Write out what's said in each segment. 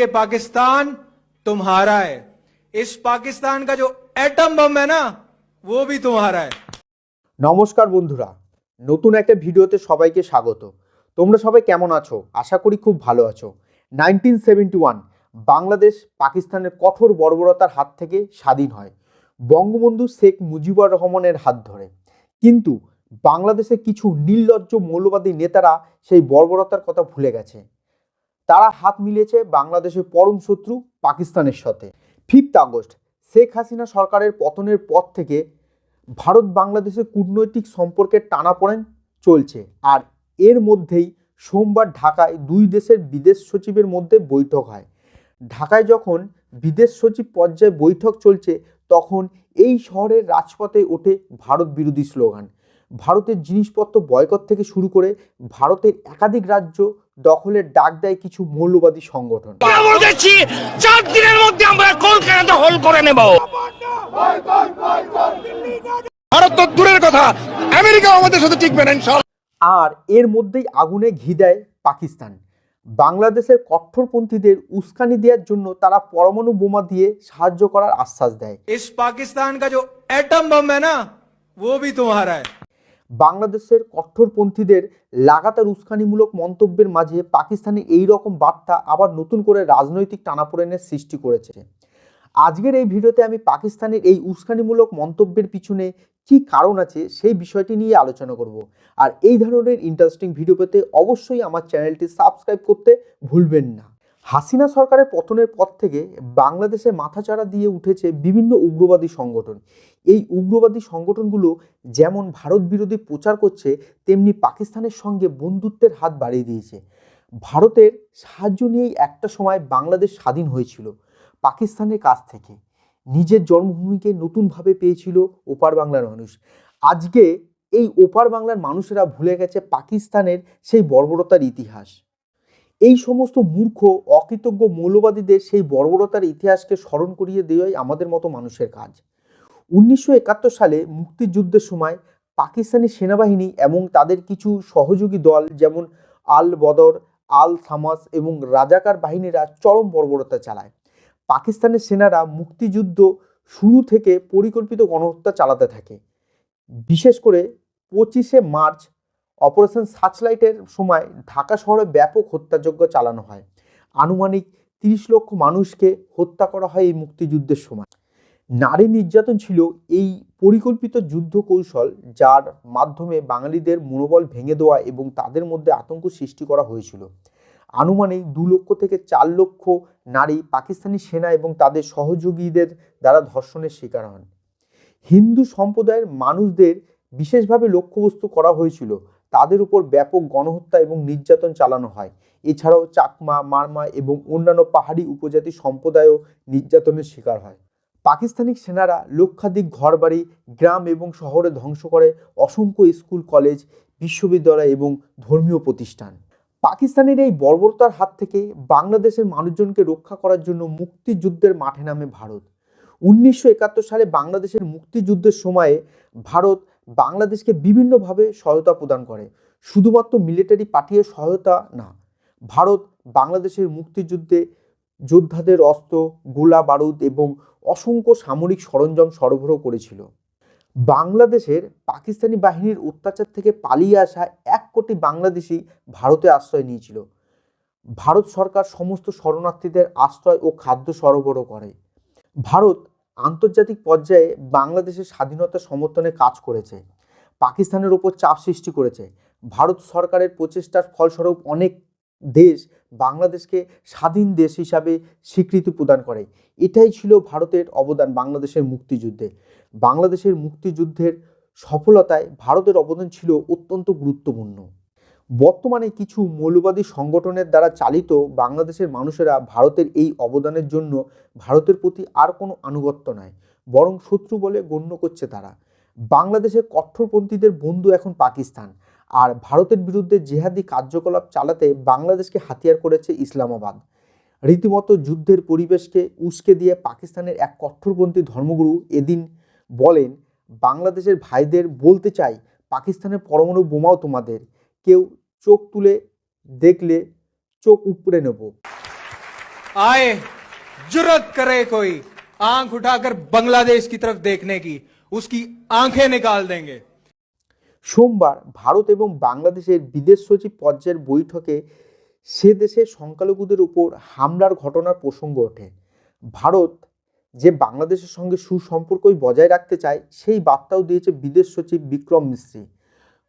ये पाकिस्तान तुम्हारा है इस पाकिस्तान का जो एटम बम है ना वो भी तुम्हारा है নমস্কার বন্ধুরা নতুন একটা ভিডিওতে সবাইকে স্বাগত তোমরা সবাই কেমন আছো আশা করি খুব ভালো আছো নাইনটিন সেভেন্টি ওয়ান বাংলাদেশ পাকিস্তানের কঠোর বর্বরতার হাত থেকে স্বাধীন হয় বঙ্গবন্ধু শেখ মুজিবুর রহমানের হাত ধরে কিন্তু বাংলাদেশে কিছু নির্লজ্জ মৌলবাদী নেতারা সেই বর্বরতার কথা ভুলে গেছে তারা হাত মিলিয়েছে বাংলাদেশের পরম শত্রু পাকিস্তানের সাথে। ফিফথ আগস্ট, শেখ হাসিনা সরকারের পতনের পর থেকে ভারত বাংলাদেশের কূটনৈতিক সম্পর্কের টানাপোড়েন চলছে। আর এর মধ্যেই সোমবার ঢাকায় দুই দেশের বিদেশ সচিবের মধ্যে বৈঠক হয়। ঢাকায় যখন বিদেশ সচিব পর্যায়ে বৈঠক চলছে, তখন এই শহরের রাজপথে ওঠে ভারত বিরোধী স্লোগান। ভারতের জিনিসপত্র বয়কট থেকে শুরু করে ভারতের একাধিক রাজ্য দখলের ডাক দেয় কিছু মৌলবাদী সংগঠন আমরা বলেছি চার দিনের মধ্যে আমরা কলকাতা দখল করে নেব ভারত তো দূরের কথা আমেরিকা আমাদের সাথে টিকবে না ইনশাআল্লাহ। আর এর মধ্যেই আগুনে ঘি দেয় পাকিস্তান বাংলাদেশের কট্টরপন্থীদের উস্কানি দেওয়ার জন্য তারা পরমাণু বোমা দিয়ে সাহায্য করার আশ্বাস দেয় इस पाकिस्तान का जो एटम बम है ना वो भी तुम्हारा है বাংলাদেশের কট্টরপন্থীদের লাগাতার উস্কানিমূলক মন্তব্যের মাঝে পাকিস্তানের এই রকম বার্তা আবার নতুন করে রাজনৈতিক টানাপোড়েনের সৃষ্টি করেছে। আজকের এই ভিডিওতে আমি পাকিস্তানের এই উস্কানিমূলক মন্তব্যের পিছনে কি কারণ আছে সেই বিষয়টি নিয়ে আলোচনা করব। আর এই ধরনের ইন্টারেস্টিং ভিডিও পেতে অবশ্যই আমার চ্যানেলটি সাবস্ক্রাইব করতে ভুলবেন না। হাসিনা সরকারের পতনের পর থেকে বাংলাদেশে মাথাচাড়া দিয়ে উঠেছে বিভিন্ন উগ্রবাদী সংগঠন। এই উগ্রবাদী সংগঠনগুলো যেমন ভারত বিরোধী প্রচার করছে, তেমনি পাকিস্তানের সঙ্গে বন্ধুত্বের হাত বাড়িয়ে দিয়েছে। ভারতের সাহায্য নিয়েই একটা সময় বাংলাদেশ স্বাধীন হয়েছিল, পাকিস্তানের কাছ থেকে। নিজের জন্মভূমিকে নতুনভাবে পেয়েছিল ওপার বাংলার মানুষ। আজকে এই ওপার বাংলার মানুষেরা ভুলে গেছে পাকিস্তানের সেই বর্বরতার ইতিহাস। এই সমস্ত মূর্খ, অকৃতজ্ঞ মৌলবাদীদের সেই বর্বরতার ইতিহাসকে স্মরণ করিয়ে দেওয়াই আমাদের মতো মানুষের কাজ। উনিশশো একাত্তর সালে মুক্তিযুদ্ধের সময় পাকিস্তানি সেনাবাহিনী এবং তাদের কিছু সহযোগী দল যেমন আল বদর, আল সামাস এবং রাজাকার বাহিনীরা চরম বর্বরতা চালায়। পাকিস্তানের সেনারা মুক্তিযুদ্ধ শুরু থেকে পরিকল্পিত গণহত্যা চালাতে থাকে। বিশেষ করে পঁচিশে মার্চ, অপারেশন সার্চলাইটের সময় ঢাকা শহরে ব্যাপক হত্যাযজ্ঞ চালানো হয়। আনুমানিক তিরিশ লক্ষ মানুষকে হত্যা করা হয় এই মুক্তিযুদ্ধের সময়। নারী নির্যাতন ছিল এই পরিকল্পিত যুদ্ধ কৌশল যার মাধ্যমে বাঙালিদের মনোবল ভেঙে দেওয়া এবং তাদের মধ্যে আতঙ্ক সৃষ্টি করা হয়েছিল। আনুমানিক দু লক্ষ থেকে চার লক্ষ নারী পাকিস্তানি সেনা এবং তাদের সহযোগীদের দ্বারা ধর্ষণের শিকার হন। হিন্দু সম্প্রদায়ের মানুষদের বিশেষভাবে লক্ষ্যবস্তু করা হয়েছিল। তাদের উপর ব্যাপক গণহত্যা এবং নির্যাতন চালানো হয়। এছাড়াও চাকমা, মারমা এবং অন্যান্য পাহাড়ি উপজাতি সম্প্রদায়ও নির্যাতনের শিকার হয়। পাকিস্তানি সেনারা লক্ষাধিক ঘরবাড়ি, গ্রাম এবং শহরে ধ্বংস করে অসংখ্য স্কুল, কলেজ, বিশ্ববিদ্যালয় এবং ধর্মীয় প্রতিষ্ঠান। পাকিস্তানের এই বর্বরতার হাত থেকে বাংলাদেশের মানুষজনকে রক্ষা করার জন্য মুক্তিযুদ্ধের মাঠে নামে ভারত। উনিশশো একাত্তর সালে বাংলাদেশের মুক্তিযুদ্ধের সময়ে ভারত বাংলাদেশকে বিভিন্নভাবে সহায়তা প্রদান করে। শুধুমাত্র মিলিটারি পাঠিয়ে সহায়তা না, ভারত বাংলাদেশের মুক্তিযুদ্ধে যোদ্ধাদের অস্ত্র, গোলা বারুদ এবং অসংখ্য সামরিক সরঞ্জাম সরবরাহ করেছিল। বাংলাদেশের পাকিস্তানি বাহিনীর অত্যাচার থেকে পালিয়ে আসা এক কোটি বাংলাদেশি ভারতে আশ্রয় নিয়েছিল। ভারত সরকার সমস্ত শরণার্থীদের আশ্রয় ও খাদ্য সরবরাহ করে। ভারত আন্তর্জাতিক পর্যায়ে বাংলাদেশের স্বাধীনতা সমর্থনে কাজ করেছে। পাকিস্তানের ওপর চাপ সৃষ্টি করেছে। ভারত সরকারের প্রচেষ্টার ফলস্বরূপ অনেক দেশ বাংলাদেশকে স্বাধীন দেশ হিসাবে স্বীকৃতি প্রদান করে। এটাই ছিল ভারতের অবদান বাংলাদেশের মুক্তিযুদ্ধে। বাংলাদেশের মুক্তিযুদ্ধের সফলতায় ভারতের অবদান ছিল অত্যন্ত গুরুত্বপূর্ণ। বর্তমানে কিছু মৌলবাদী সংগঠনের দ্বারা চালিত বাংলাদেশের মানুষেরা ভারতের এই অবদানের জন্য ভারতের প্রতি আর কোনো আনুগত্য নয় বরং শত্রু বলে গণ্য করছে তারা। বাংলাদেশের কট্টরপন্থীদের বন্ধু এখন পাকিস্তান। আর ভারতের বিরুদ্ধে জেহাদি কার্যকলাপ চালাতে বাংলাদেশকে হাতিয়ার করেছে ইসলামাবাদ রীতিমতো যুদ্ধের পরিবেশকে উস্কে দিয়ে পাকিস্তানের এক কট্টরপন্থী ধর্মগুরু এদিন বলেন বাংলাদেশের ভাইদের বলতে চাই পাকিস্তানের পরমাণু বোমাও তোমাদের কেউ চোখ তুলে দেখলে চোখ উপড়ে নেব आए जुरत करे कोई आंख उठाकर बांग्लादेश की तरफ देखने की उसकी आंखें निकाल देंगे সোমবার ভারত এবং বাংলাদেশের বিদেশ সচিব পর্যায়ের বৈঠকে সে দেশের সংখ্যালঘুদের উপর হামলার ঘটনার প্রসঙ্গ ওঠে। ভারত যে বাংলাদেশের সঙ্গে সুসম্পর্কই বজায় রাখতে চায়, সেই বার্তাও দিয়েছে বিদেশ সচিব বিক্রম মিশ্রি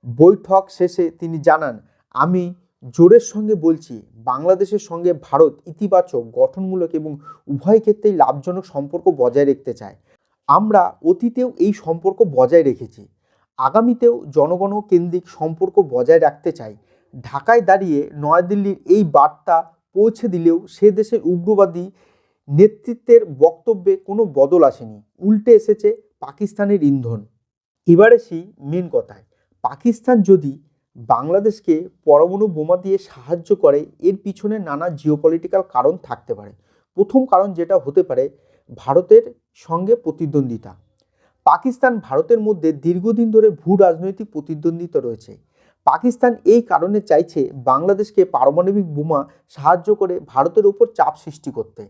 বৈঠক শেষে তিনি জানান, আমি জোরের সঙ্গে বলছি, বাংলাদেশের সঙ্গে ভারত ইতিবাচক, গঠনমূলক এবং উভয় ক্ষেত্রেই লাভজনক সম্পর্ক বজায় রাখতে চায়। আমরা অতীতেও এই সম্পর্ক বজায় রেখেছি। আগামীতেও জনগণ কেন্দ্রিক সম্পর্ক বজায় রাখতে চাই। ঢাকায় দাঁড়িয়ে নয়াদিল্লির এই বার্তা পৌঁছে দিলেও সে দেশের উগ্রবাদী নেতৃত্বের বক্তব্যে কোনো বদল আসেনি। উল্টে এসেছে পাকিস্তানের ইন্ধন। এবার আসি মেন কথায়। পাকিস্তান যদি বাংলাদেশকে পরমাণু বোমা দিয়ে সাহায্য করে, এর পিছনে নানা জিওপলিটিক্যাল কারণ থাকতে পারে। প্রথম কারণ যেটা হতে পারে, ভারতের সঙ্গে প্রতিদ্বন্দ্বিতা। পাকিস্তান ভারতের মধ্যে দীর্ঘদিন ধরে ভূ রাজনৈতিক প্রতিদ্বন্দ্বিতা রয়েছে। পাকিস্তান এই কারণে চাইছে বাংলাদেশকে পারমাণবিক বোমা সাহায্য করে ভারতের উপর চাপ সৃষ্টি করতে।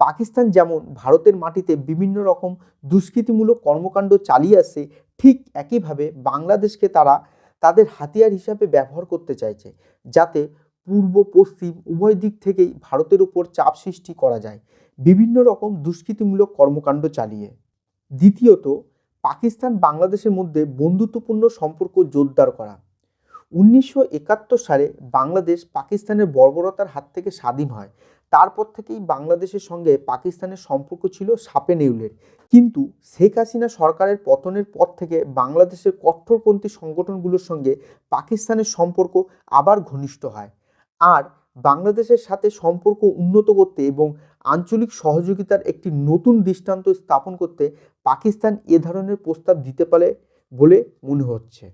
পাকিস্তান যেমন ভারতের মাটিতে বিভিন্ন রকম দুষ্কৃতিমূলক কর্মকাণ্ড চালিয়ে আসছে ঠিক একইভাবে বাংলাদেশকে তারা তাদের হাতিয়ার হিসাবে ব্যবহার করতে চাইছে, যাতে পূর্ব, পশ্চিম উভয় দিক থেকেই ভারতের উপর চাপ সৃষ্টি করা যায়। বিভিন্ন রকম দুষ্কৃতিমূলক কর্মকাণ্ড চালিয়ে। দ্বিতীয়ত পাকিস্তান বাংলাদেশের মধ্যে বন্ধুত্বপূর্ণ সম্পর্ক জোরদার করা। উনিশশো একাত্তর সালে বাংলাদেশ পাকিস্তানের বর্বরতার হাত থেকে স্বাধীন হয়। তারপর থেকেই বাংলাদেশের সঙ্গে পাকিস্তানের সম্পর্ক ছিল সাপে নেউলের। কিন্তু শেখ হাসিনা সরকারের পতনের পর থেকে বাংলাদেশের কট্টরপন্থী সংগঠনগুলোর সঙ্গে পাকিস্তানের সম্পর্ক আবার ঘনিষ্ঠ হয়। আর বাংলাদেশের সাথে সম্পর্ক উন্নত করতে এবং আঞ্চলিক সহযোগিতার একটি নতুন দৃষ্টান্ত স্থাপন করতে পাকিস্তান এ ধরনের প্রস্তাব দিতে পারে বলে মনে হচ্ছে।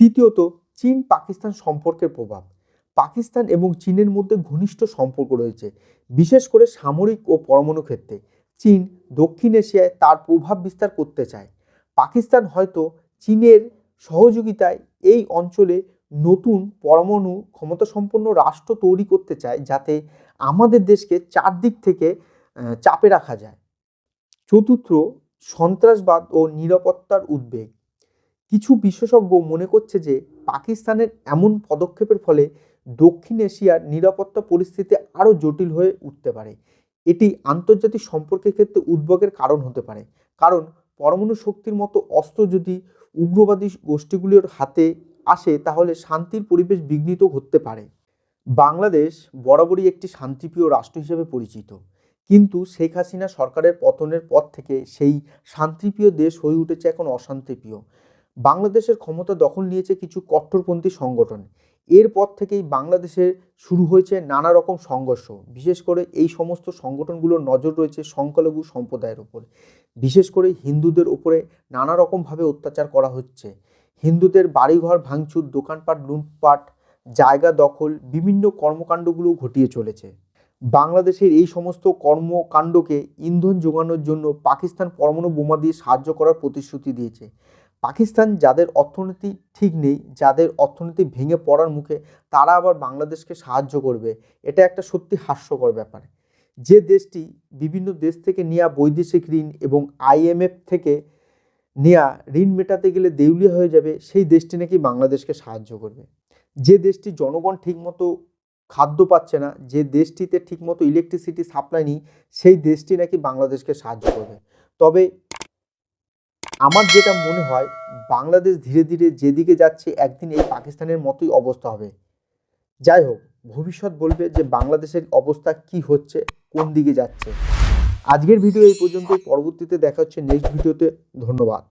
তৃতীয়ত, চীন পাকিস্তান সম্পর্কের প্রভাব। পাকিস্তান এবং চীনের মধ্যে ঘনিষ্ঠ সম্পর্ক রয়েছে, বিশেষ করে সামরিক ও পরমাণু ক্ষেত্রে। চীন দক্ষিণ এশিয়ায় তার প্রভাব বিস্তার করতে চায়। পাকিস্তান হয়তো চীনের সহযোগিতায় এই অঞ্চলে নতুন পরমাণু ক্ষমতাসম্পন্ন রাষ্ট্র তৈরি করতে চায় যাতে আমাদের দেশকে চারদিক থেকে চাপে রাখা যায়। চতুর্থ, সন্ত্রাসবাদ ও নিরাপত্তার উদ্বেগ। কিছু বিশেষজ্ঞ মনে করছে যে, পাকিস্তানের এমন পদক্ষেপের ফলে দক্ষিণ এশিয়ার নিরাপত্তা পরিস্থিতি আরও জটিল হয়ে উঠতে পারে। এটি আন্তর্জাতিক সম্পর্কের ক্ষেত্রে উদ্বেগের কারণ হতে পারে। কারণ, পরমাণু শক্তির মতো অস্ত্র যদি উগ্রবাদী গোষ্ঠীগুলির হাতে আসে, তাহলে শান্তির পরিবেশ বিঘ্নিত ঘটতে পারে। বাংলাদেশ বরাবরই একটি শান্তিপ্রিয় রাষ্ট্র হিসেবে পরিচিত। কিন্তু শেখ হাসিনা সরকারের পতনের পর থেকে সেই শান্তিপ্রিয় দেশ হয়ে উঠেছে এখন অশান্তিপ্রিয়। বাংলাদেশের ক্ষমতা দখল নিয়েছে কিছু কট্টরপন্থী সংগঠন। এরপর থেকেই বাংলাদেশে শুরু হয়েছে নানা রকম সংঘর্ষ। বিশেষ করে এই সমস্ত সংগঠনগুলোর নজর রয়েছে সংখ্যালঘু সম্প্রদায়ের উপর। বিশেষ করে হিন্দুদের উপরে নানা রকমভাবে অত্যাচার করা হচ্ছে। হিন্দুদের বাড়িঘর ভাঙচুর, দোকানপাট, লুটপাট জায়গা দখল বিভিন্ন কর্মকাণ্ডগুলো ঘটিয়ে চলেছে। বাংলাদেশের এই সমস্ত কর্মকাণ্ডকে ইন্ধন যোগানোর জন্য পাকিস্তান পরমাণু বোমা দিয়ে সাহায্য করার প্রতিশ্রুতি দিয়েছে। পাকিস্তান যাদের অর্থনীতি ঠিক নেই, যাদের অর্থনীতি ভেঙে পড়ার মুখে, তারা আবার বাংলাদেশকে সাহায্য করবে। এটা একটা সত্যি হাস্যকর ব্যাপার। যে দেশটি বিভিন্ন দেশ থেকে নেওয়া বৈদেশিক ঋণ এবং আইএমএফ থেকে নেওয়া ঋণ মেটাতে গেলে দেউলিয়া হয়ে যাবে, সেই দেশটি নাকি বাংলাদেশকে সাহায্য করবে। যে দেশটি জনগণ ঠিকমতো খাদ্য পাচ্ছে না, যে দেশটিতে ঠিকমতো ইলেকট্রিসিটি সাপ্লাই নেই, সেই দেশটি নাকি বাংলাদেশকে সাহায্য করবে। তবে আমার যেটা মনে হয়, বাংলাদেশ ধীরে ধীরে যেদিকে যাচ্ছে, একদিন এই পাকিস্তানের মতোই অবস্থা হবে। যাই হোক, ভবিষ্যৎ বলবে যে বাংলাদেশের অবস্থা কি হচ্ছে, কোন দিকে যাচ্ছে। আজকের ভিডিও এই পর্যন্তই, পরবর্তীতে দেখা হচ্ছে নেক্সট ভিডিওতে। ধন্যবাদ।